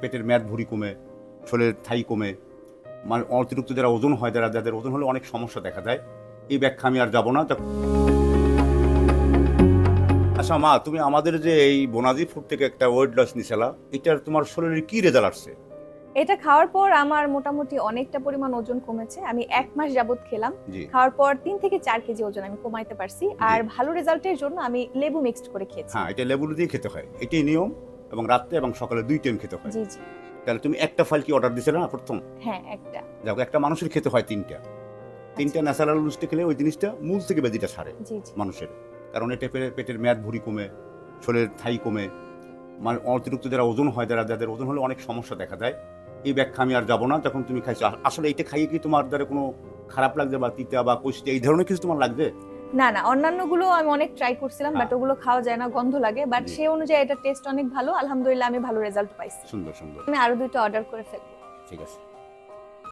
পেটের ম্যাদ ভুঁড়ি কমে শরীরের থাই কমে মানে অতিরিক্ত যারা ওজন হয় যারা যাদের ওজন হলে অনেক সমস্যা দেখা দেয়। এই ব্যাখ্যা আমি আর যাব না। আচ্ছা মা তুমি আমাদের যে এই বোনাজি ফুড থেকে একটা ওয়েট লস নিছিলা এটার তোমার শরীরে কি রেজাল্ট আসছে? এটা খাওয়ার পর আমার মোটামুটি অনেকটা পরিমাণ ওজন কমেছে। আমি এক মাস যাবত খেলাম। খাওয়ার পর তিন থেকে চার কেজি ওজন আমি কমাইতে পারছি। আর ভালো রেজাল্টের জন্য আমি লেবু মিক্সড করে খেয়েছি। হ্যাঁ এটা লেবুর দিয়ে খেতে হয়। এটাই নিয়ম। এবং রাত্রে এবং সকালে দুই টাইম খেতে হয়। জি জি। তাহলে তুমি একটা ফাইল কি অর্ডার দিছিলে না প্রথম? হ্যাঁ একটা। দেখো একটা মানুষের খেতে হয় তিনটা। তিনটা ন্যাচারাল জিনিসটা খেলে ওই জিনিসটা মূল থেকে জি জি। মানুষের। কারণ এটা পেটে- পেটের ম্যাদ ভুঁড়ি কমে শরীরের থাই কমে মানে অতিরিক্ত যারা ওজন হয় যারা যাদের ওজন হলে অনেক সমস্যা দেখা দেয়। এই ব্যাখ্যা আমি আর যাব না তখন তুমি খাইছো। আসলে এটা খাইয়ে কি তোমার দ্বারা কোনো খারাপ লাগছে বা তিতা বা কুষ্টি এই ধরনের কিছু তোমার লাগবে না না অন্যান্যগুলো আমি অনেক ট্রাই করছিলাম বাট হ্যাঁ। ওগুলো খাওয়া যায় না গন্ধ লাগে বাট সে সেই অনুযায়ী এটা টেস্ট অনেক ভালো। আলহামদুলিল্লাহ আমি ভালো রেজাল্ট পাইছি। সুন্দর সুন্দর। আমি আরও দুইটা অর্ডার করে ফেলব। ঠিক আছে।